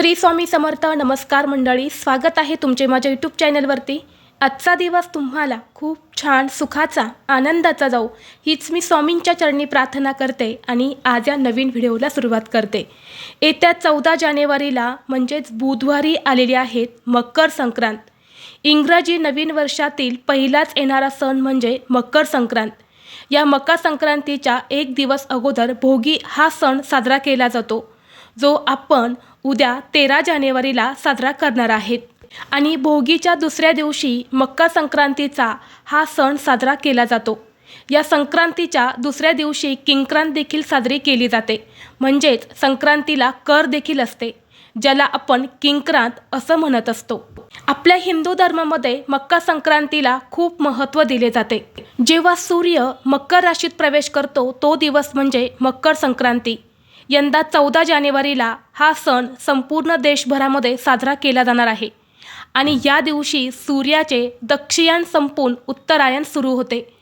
श्री स्वामी समर्थ नमस्कार मंडळी स्वागत आहे तुमचे माझ्या यूट्यूब चॅनलवरती आजचा दिवस तुम्हाला खूप छान सुखाचा आनंदाचा जाऊ हीच मी स्वामींच्या चरणी प्रार्थना करते आणि आज या नवीन व्हिडिओला सुरुवात करते. येत्या चौदा जानेवारीला म्हणजेच बुधवारी आलेली आहेत मकर संक्रांत. इंग्रजी नवीन वर्षातील पहिलाच येणारा सण म्हणजे मकर संक्रांत. या मकर संक्रांतीच्या एक दिवस अगोदर भोगी हा सण साजरा केला जातो जो आपण उद्या तेरा जानेवारीला साजरा करणार आहेत. आणि भोगीच्या दुसऱ्या दिवशी मकर संक्रांतीचा हा सण साजरा केला जातो. या संक्रांतीच्या दुसऱ्या दिवशी किंक्रांत देखील साजरी केली जाते. म्हणजेच संक्रांतीला कर देखील असते ज्याला आपण किंक्रांत असं म्हणत असतो. आपल्या हिंदू धर्मामध्ये मकर संक्रांतीला खूप महत्त्व दिले जाते. जेव्हा सूर्य मकर राशीत प्रवेश करतो तो दिवस म्हणजे मकर संक्रांती. यंदा चौदा जानेवारीला हा सण संपूर्ण देशभरामध्ये साजरा केला जाणार आहे. आणि या दिवशी सूर्याचे दक्षियान संपून उत्तरायण सुरू होते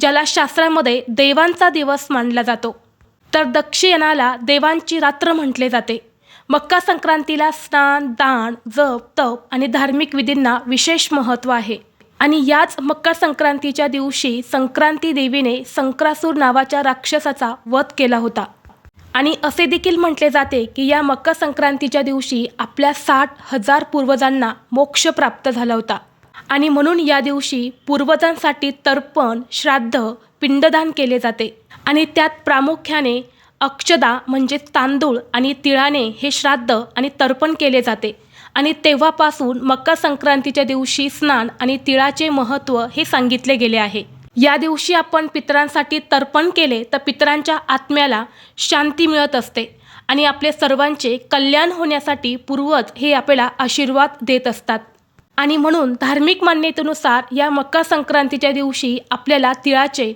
ज्याला शास्त्रामध्ये देवांचा दिवस मानला जातो. तर दक्षिणाला देवांची रात्र म्हटले जाते. मक्का संक्रांतीला स्नान दान जप तप आणि धार्मिक विधींना विशेष महत्त्व आहे. आणि याच मक्का संक्रांतीच्या दिवशी संक्रांती देवीने संक्रासूर नावाच्या राक्षसाचा वध केला होता. आणि असे देखील म्हटले जाते की या मकर संक्रांतीच्या दिवशी आपल्या साठ हजार पूर्वजांना मोक्ष प्राप्त झाला होता. आणि म्हणून या दिवशी पूर्वजांसाठी तर्पण श्राद्ध पिंडदान केले जाते. आणि त्यात प्रामुख्याने अक्षदा म्हणजे तांदूळ आणि तिळाने हे श्राद्ध आणि तर्पण केले जाते. आणि तेव्हापासून मकर संक्रांतीच्या दिवशी स्नान आणि तिळाचे महत्त्व हे सांगितले गेले आहे. या दिवशी आपण पितरांसाठी तर्पण केले तर पितरांच्या आत्म्याला शांती मिळत असते आणि आपले सर्वांचे कल्याण होण्यासाठी पूर्वज हे आपल्याला आशीर्वाद देत असतात. आणि म्हणून धार्मिक मान्यतेनुसार या मकर संक्रांतीच्या दिवशी आपल्याला तिळाचे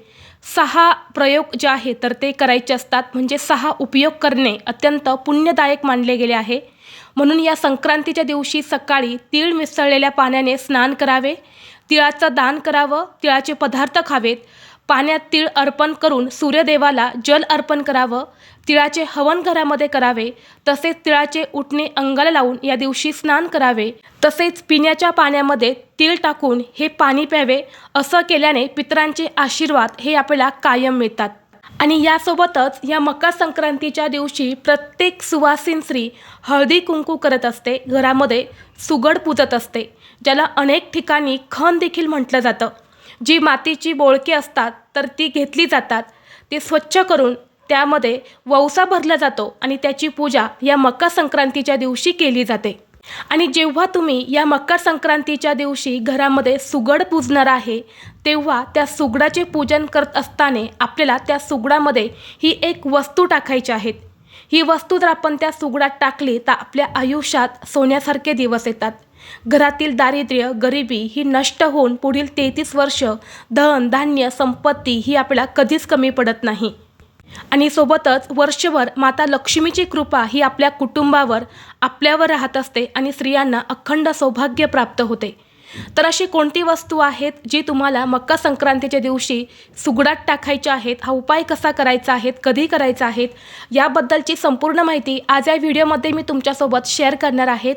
सहा प्रयोग जे आहे तर ते करायचे असतात. म्हणजे सहा उपयोग करणे अत्यंत पुण्यदायक मानले गेले आहे. म्हणून या संक्रांतीच्या दिवशी सकाळी तीळ मिसळलेल्या पाण्याने स्नान करावे. तिळाचं दान करावं तिळाचे पदार्थ खावेत. पाण्यात तीळ अर्पण करून सूर्यदेवाला जल अर्पण करावं. तिळाचे हवन घरामध्ये करावे. तसेच तिळाचे उठणे अंगाला लावून या दिवशी स्नान करावे. तसेच पिण्याच्या पाण्यामध्ये तीळ टाकून हे पाणी प्यावे. असं केल्याने पितरांचे आशीर्वाद हे आपल्याला कायम मिळतात. आणि यासोबतच या मकर संक्रांतीच्या दिवशी प्रत्येक सुवासीन स्त्री हळदी कुंकू करत असते. घरामध्ये सुगड पूजत असते ज्याला अनेक ठिकाणी खण देखील म्हटलं जातं. जी मातीची बोळके असतात तर ती घेतली जातात. ती स्वच्छ करून त्यामध्ये वौसा भरला जातो आणि त्याची पूजा या मकर संक्रांतीच्या दिवशी केली जाते. आणि जेव्हा तुम्ही या मकर संक्रांतीच्या दिवशी घरामध्ये सुगड पूजणार आहे तेव्हा त्या सुगडाचे पूजन करत असताना आपल्याला त्या सुगडामध्ये ही एक वस्तू टाकायची आहेत ही वस्तू जर आपण त्या सुगडात टाकली तर आपल्या आयुष्यात सोन्यासारखे दिवस येतात. घरातील दारिद्र्य गरिबी ही नष्ट होऊन पुढील तेहतीस वर्ष धन धान्य संपत्ती ही आपल्याला कधीच कमी पडत नाही. आणि सोबतच वर्षभर माता लक्ष्मीची कृपा ही आपल्या कुटुंबावर आपल्यावर राहत असते आणि स्त्रियांना अखंड सौभाग्य प्राप्त होते. तर अशी कोणती वस्तू आहेत जी तुम्हाला मकर संक्रांतीच्या दिवशी सुगडात टाकायच्या आहेत हा उपाय कसा करायचा आहेत कधी करायचा आहेत याबद्दलची संपूर्ण माहिती आज या व्हिडिओमध्ये मी तुमच्यासोबत शेअर करणार आहेत.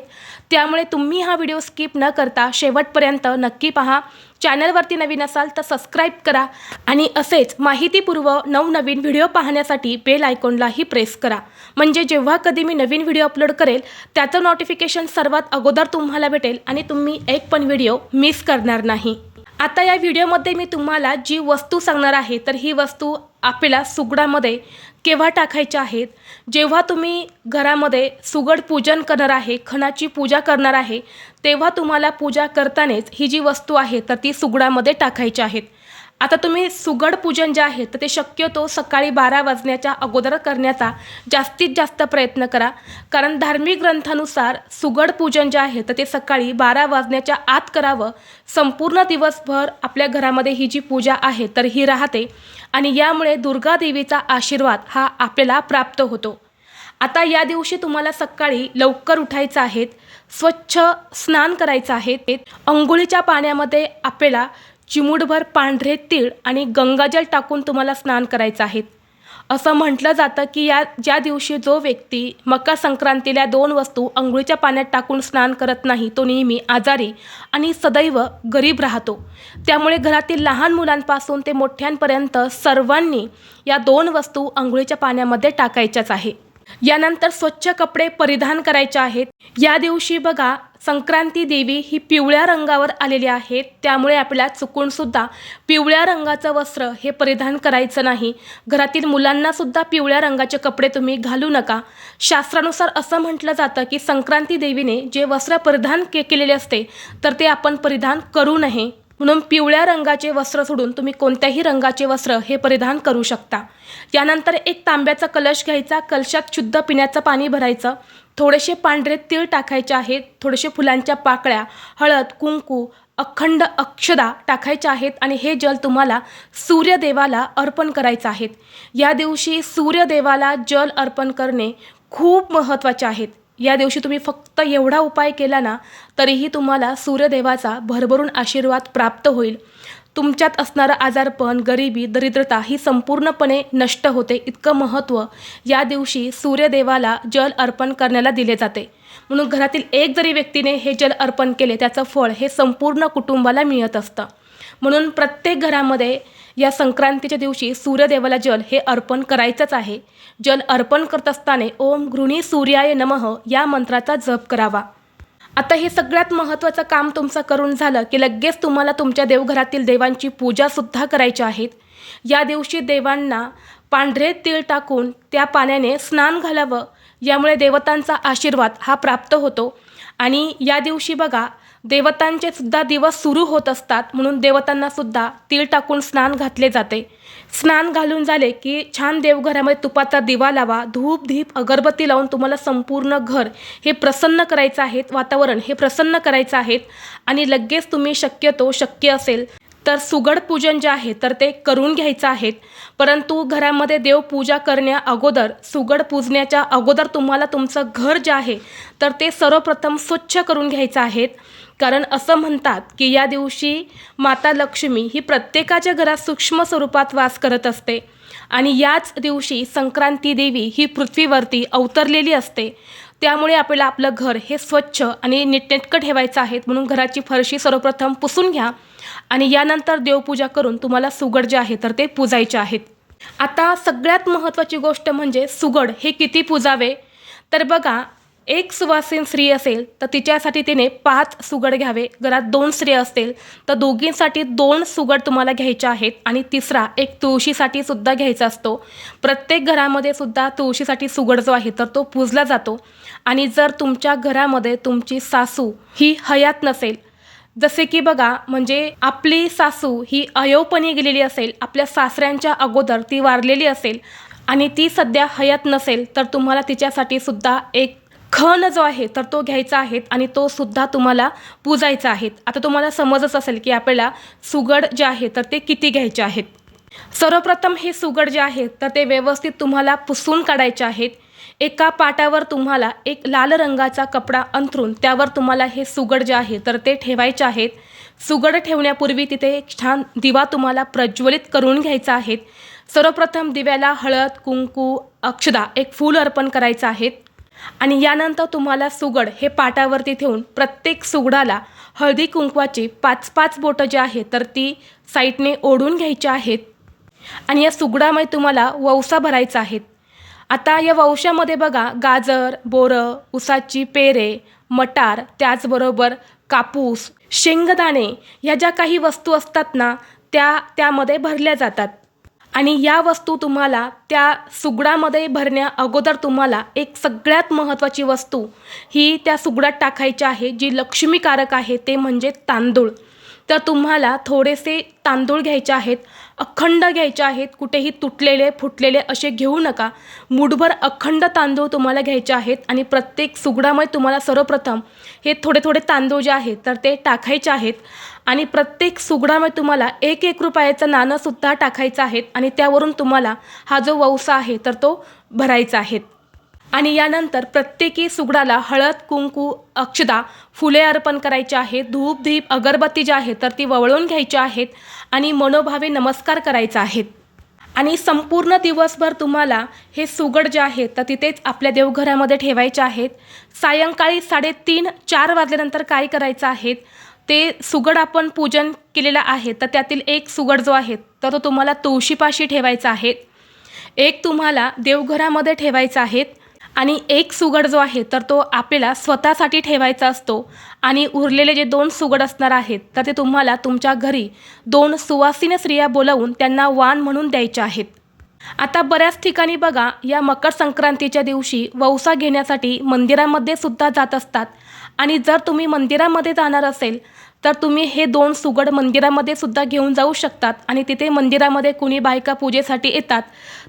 त्यामुळे तुम्ही हा व्हिडिओ स्किप न करता शेवटपर्यंत नक्की पहा. चॅनलवरती नवीन असाल तर सबस्क्राईब करा आणि असेच माहितीपूर्व नवनवीन व्हिडिओ पाहण्यासाठी बेल आयकॉनलाही प्रेस करा. म्हणजे जेव्हा कधी मी नवीन व्हिडिओ अपलोड करेल त्याचं नोटिफिकेशन सर्वात अगोदर तुम्हाला भेटेल आणि तुम्ही एक पण व्हिडिओ मिस करणार नाही. आता या व्हिडिओमध्ये मी तुम्हाला जी वस्तू सांगणार आहे तर ही वस्तू आपल्याला सुगडामध्ये केव्हा टाकायच्या आहेत? जेव्हा तुम्ही घरामध्ये सुगड पूजन करणार आहे खणाची पूजा करणार आहे तेव्हा तुम्हाला पूजा करतानाच ही जी वस्तू आहे तर ती सुगडामध्ये टाकायची आहेत. आता तुम्ही सुगड पूजन जे आहे तर ते शक्यतो सकाळी बारा वाजण्याच्या अगोदर करण्याचा जास्तीत जास्त प्रयत्न करा. कारण धार्मिक ग्रंथानुसार सुगड पूजन जे आहे तर ते सकाळी बारा वाजण्याच्या आत करावं. संपूर्ण दिवसभर आपल्या घरामध्ये ही जी पूजा आहे तर ही राहते. आणि यामुळे दुर्गा देवीचा आशीर्वाद हा आपल्याला प्राप्त होतो. आता या दिवशी तुम्हाला सकाळी लवकर उठायचं आहेत स्वच्छ स्नान करायचं आहे अंघोळीच्या पाण्यामध्ये आपल्याला चिमुडभर पांढरे तीळ आणि गंगाजल टाकून तुम्हाला स्नान करायचं आहे. असं म्हटलं जातं की या ज्या दिवशी जो व्यक्ती मकर संक्रांतीला दोन वस्तू अंघोळीच्या पाण्यात टाकून स्नान करत नाही तो नेहमी आजारी आणि सदैव गरीब राहतो. त्यामुळे घरातील लहान मुलांपासून ते मोठ्यांपर्यंत सर्वांनी या दोन वस्तू अंघोळीच्या पाण्यामध्ये टाकायच्याच आहे. यानंतर स्वच्छ कपडे परिधान करायचे आहेत. या दिवशी बघा संक्रांती देवी ही पिवळ्या रंगावर आलेली आहे. त्यामुळे आपल्याला चुकून सुद्धा पिवळ्या रंगाचं वस्त्र हे परिधान करायचं नाही. घरातील मुलांना सुद्धा पिवळ्या रंगाचे कपडे तुम्ही घालू नका. शास्त्रानुसार असं म्हटलं जातं की संक्रांती देवीने जे वस्त्र परिधान के केलेले असते तर ते आपण परिधान करू नये. म्हणून पिवळ्या रंगाचे वस्त्र सोडून तुम्ही कोणत्याही रंगाचे वस्त्र हे परिधान करू शकता. यानंतर एक तांब्याचा कलश घ्यायचा कलशात शुद्ध पिण्याचं पाणी भरायचं थोडेसे पांढरे तीळ टाकायचे आहेत थोडेसे फुलांच्या पाकळ्या हळद कुंकू अखंड अक्षदा टाकायच्या आहेत आणि हे जल तुम्हाला सूर्यदेवाला अर्पण करायचं आहेत. या दिवशी सूर्यदेवाला जल अर्पण करणे खूप महत्त्वाचे आहेत. या दिवशी तुम्ही फक्त एवढा उपाय केला ना तरीही तुम्हाला सूर्यदेवाचा भरभरून आशीर्वाद प्राप्त होईल. तुमच्यात असणारं आजारपण गरिबी दरिद्रता ही संपूर्णपणे नष्ट होते. इतकं महत्त्व या दिवशी सूर्यदेवाला जल अर्पण करण्याला दिले जाते. म्हणून घरातील एक जरी व्यक्तीने हे जल अर्पण केले त्याचं फळ हे संपूर्ण कुटुंबाला मिळत असतं. म्हणून प्रत्येक घरामध्ये या संक्रांतीच्या दिवशी सूर्यदेवाला जल हे अर्पण करायचंच आहे. जल अर्पण करत असताना ओम गृणी सूर्याय नमः या मंत्राचा जप करावा. आता हे सगळ्यात महत्त्वाचं काम तुमचं करून झालं की लगेच तुम्हाला तुमच्या देवघरातील देवांची पूजासुद्धा करायची आहेत या दिवशी देवांना पांढरे तीळ टाकून त्या पाण्याने स्नान घालावं. यामुळे देवतांचा आशीर्वाद हा प्राप्त होतो. आणि या दिवशी बघा देवतांचे सुद्धा दिवस सुरू होत असतात. म्हणून देवतांना सुद्धा तीळ टाकून स्नान घातले जाते. स्नान घालून झाले की छान देवघरामध्ये तुपाचा दिवा लावा धूप धीप अगरबत्ती लावून तुम्हाला संपूर्ण घर हे प्रसन्न करायचं आहे वातावरण हे प्रसन्न करायचं आहे आणि लगेच तुम्ही शक्यतो शक्य असेल तर सुगड पूजन जे आहे तर ते करून घ्यायचं आहेत परंतु घरामध्ये देवपूजा करण्या अगोदर सुगड पूजण्याच्या अगोदर तुम्हाला तुमचं घर जे आहे तर ते सर्वप्रथम स्वच्छ करून घ्यायचं आहेत कारण असं म्हणतात की या दिवशी माता लक्ष्मी ही प्रत्येकाच्या घरात सूक्ष्म स्वरूपात वास करत असते. आणि याच दिवशी संक्रांती देवी ही पृथ्वीवरती अवतरलेली असते. त्यामुळे आपल्याला आपलं घर हे स्वच्छ आणि नीटनेटकं ठेवायचं आहे म्हणून घराची फरशी सर्वप्रथम पुसून घ्या आणि यानंतर देवपूजा करून तुम्हाला सुगड जे आहे तर ते पूजायचे आहेत. आता सगळ्यात महत्त्वाची गोष्ट म्हणजे सुगड हे किती पूजावे? तर बघा एक सुवासीन स्त्री असेल तर तिच्यासाठी तिने पाच सुगड घ्यावे. घरात दोन स्त्रिया असतील तर दोघींसाठी दोन सुगड तुम्हाला घ्यायचे आहेत आणि तिसरा एक तुळशीसाठी सुद्धा घ्यायचा असतो. प्रत्येक घरामध्ये सुद्धा तुळशीसाठी सुगड जो आहे तर तो पूजला जातो. आणि जर तुमच्या घरामध्ये तुमची सासू ही हयात नसेल जसे की बघा म्हणजे आपली सासू ही अयोपणी गेलेली असेल आपल्या सासऱ्यांच्या अगोदर ती वारलेली असेल आणि ती सध्या हयात नसेल तर तुम्हाला तिच्यासाठी सुद्धा एक खण जो आहे तर तो घ्यायचा आहे आणि तो सुद्धा तुम्हाला पूजायचा आहे. आता तुम्हाला समजच असेल की आपल्याला सुगड जे आहे तर ते किती घ्यायचे आहेत. सर्वप्रथम हे सुगड जे आहे तर ते व्यवस्थित तुम्हाला पुसून काढायचे आहेत. एका पाटावर तुम्हाला एक लाल रंगाचा कपडा अंथरून त्यावर तुम्हाला हे सुगड जे आहे तर ते ठेवायचे आहेत. सुगड ठेवण्यापूर्वी तिथे एक छान दिवा तुम्हाला प्रज्वलित करून घ्यायचा आहे. सर्वप्रथम दिव्याला हळद कुंकू अक्षदा एक फूल अर्पण करायचं आहेत आणि यानंतर तुम्हाला सुगड हे पाटावरती ठेवून प्रत्येक सुगडाला हळदी कुंकवाची पाच पाच बोटं जी आहेत तर ती साईडने ओढून घ्यायची आहेत. आणि या सुगडामध्ये तुम्हाला वौसा भरायचा आहेत आता या वंशामध्ये बघा गाजर बोरं उसाची पेरे मटार त्याचबरोबर कापूस शेंगदाणे ह्या ज्या काही वस्तू असतात ना त्या त्यामध्ये भरल्या जातात. आणि या वस्तू तुम्हाला त्या सुगडामध्ये भरण्या अगोदर तुम्हाला एक सगळ्यात महत्त्वाची वस्तू ही त्या सुगडात टाकायची आहे जी लक्ष्मीकारक आहे ते म्हणजे तांदूळ. तर तुम्हाला थोडेसे तांदूळ घ्यायचे आहेत अखंड घ्यायचे आहेत कुठेही तुटलेले फुटलेले असे घेऊ नका. मुठभर अखंड तांदूळ तुम्हाला घ्यायचे आहेत आणि प्रत्येक सुगडामध्ये तुम्हाला सर्वप्रथम हे थोडे थोडे तांदूळ जे आहेत तर ते टाकायचे आहेत. आणि प्रत्येक सुगडामध्ये तुम्हाला एक एक रुपयाचं नाणंसुद्धा टाकायचं आहेत आणि त्यावरून तुम्हाला हा जो वौसा आहे तर तो भरायचा आहे. आणि यानंतर प्रत्येकी सुगडाला हळद कुंकू अक्षदा फुले अर्पण करायचे आहेत. धूप धीप अगरबत्ती जी आहे तर ती वळवून घ्यायची आहेत आणि मनोभावे नमस्कार करायचा आहेत. आणि संपूर्ण दिवसभर तुम्हाला हे सुगड जे आहेत तर तिथेच आपल्या देवघरामध्ये ठेवायचे आहेत. सायंकाळी साडेतीन चार वाजल्यानंतर काय करायचं आहे ते सुगड आपण पूजन केलेलं आहे तर त्यातील एक सुगड जो आहे तर तो तुम्हाला तुळशीपाशी ठेवायचा आहे. एक तुम्हाला देवघरामध्ये ठेवायचा आहे. आणि एक सुगड जो आहे तर तो आपल्याला स्वतःसाठी ठेवायचा असतो. आणि उरलेले जे दोन सुगड असणार आहेत तर ते तुम्हाला तुमच्या घरी दोन सुवासिनी स्त्रिया बोलावून त्यांना वाण म्हणून द्यायचे आहेत. आता बऱ्याच ठिकाणी बघा या मकर संक्रांतीच्या दिवशी वौसा घेण्यासाठी मंदिरामध्ये सुद्धा जात असतात. आणि जर तुम्ही मंदिरामध्ये जाणार असेल तर तुम्ही हे दोन सुगड मंदिरामध्ये सुद्धा घेऊन जाऊ शकतात. आणि तिथे मंदिरामध्ये कुणी बायका पूजेसाठी येतात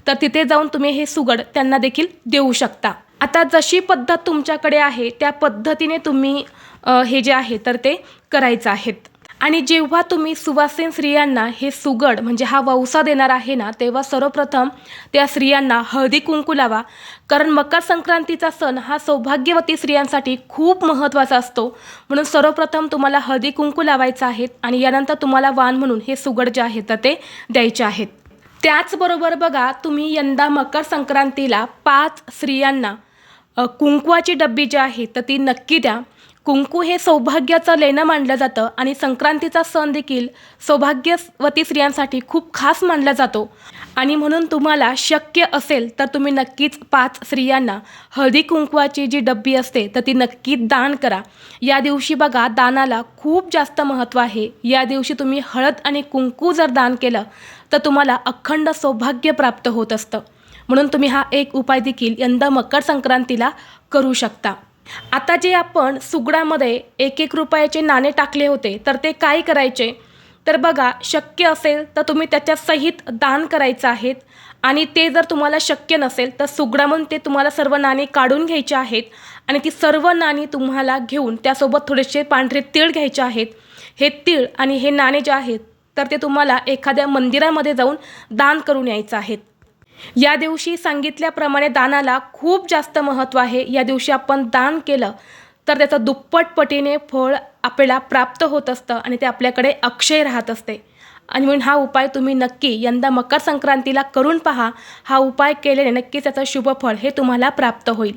तर तिथे जाऊन तुम्ही हे सुगड त्यांना देखील देऊ शकता. आता जशी पद्धत तुमच्याकडे आहे त्या पद्धतीने तुम्ही हे जे आहे तर ते करायचं आहेत. आणि जेव्हा तुम्ही सुवासीन स्त्रियांना हे सुगड म्हणजे हा वौसा देणार आहे ना तेव्हा सर्वप्रथम त्या स्त्रियांना हळदी कुंकू लावा. कारण मकर संक्रांतीचा सण हा सौभाग्यवती स्त्रियांसाठी खूप महत्त्वाचा असतो. म्हणून सर्वप्रथम तुम्हाला हळदी कुंकू लावायचा आहे आणि यानंतर तुम्हाला वाण म्हणून हे सुगड जे आहे तर ते द्यायचे आहेत. त्याचबरोबर बघा तुम्ही यंदा मकर संक्रांतीला पाच स्त्रियांना कुंकवाची डब्बी जी आहे तर ती नक्की द्या. कुंकू हे सौभाग्याचं लेणं मानलं जातं आणि संक्रांतीचा सण देखील सौभाग्यवती स्त्रियांसाठी खूप खास मानला जातो. आणि म्हणून तुम्हाला शक्य असेल तर तुम्ही नक्कीच पाच स्त्रियांना हळदी कुंकवाची जी डब्बी असते तर ती नक्की दान करा. या दिवशी बघा दानाला खूप जास्त महत्त्व आहे. या दिवशी तुम्ही हळद आणि कुंकू जर दान केलं तर तुम्हाला अखंड सौभाग्य प्राप्त होत असतं. म्हणून तुम्ही हा एक उपाय देखील यंदा मकर संक्रांतीला करू शकता. आता जे आपण सुगडामध्ये एक एक रुपयाचे नाणे टाकले होते तर ते काय करायचे? तर बघा शक्य असेल तर तुम्ही त्याच्या सहित दान करायचं आहेत. आणि ते जर तुम्हाला शक्य नसेल तर सुगडामधून ते तुम्हाला सर्व नाणी काढून घ्यायचे आहेत. आणि ती सर्व नाणी तुम्हाला घेऊन त्यासोबत थोडेसे पांढरे तीळ घ्यायचे आहेत. हे तीळ आणि हे नाणे जे आहेत तर ते तुम्हाला एखाद्या मंदिरामध्ये जाऊन दान करून यायचं आहेत. या दिवशी सांगितल्याप्रमाणे दानाला खूप जास्त महत्त्व आहे. या दिवशी आपण दान केलं तर त्याचं दुप्पट पटीने फळ आपल्याला प्राप्त होत असतं आणि ते आपल्याकडे अक्षय राहत असते. आणि म्हणून हा उपाय तुम्ही नक्की यंदा मकर संक्रांतीला करून पहा. हा उपाय केल्याने नक्कीच त्याचं शुभफळ हे तुम्हाला प्राप्त होईल.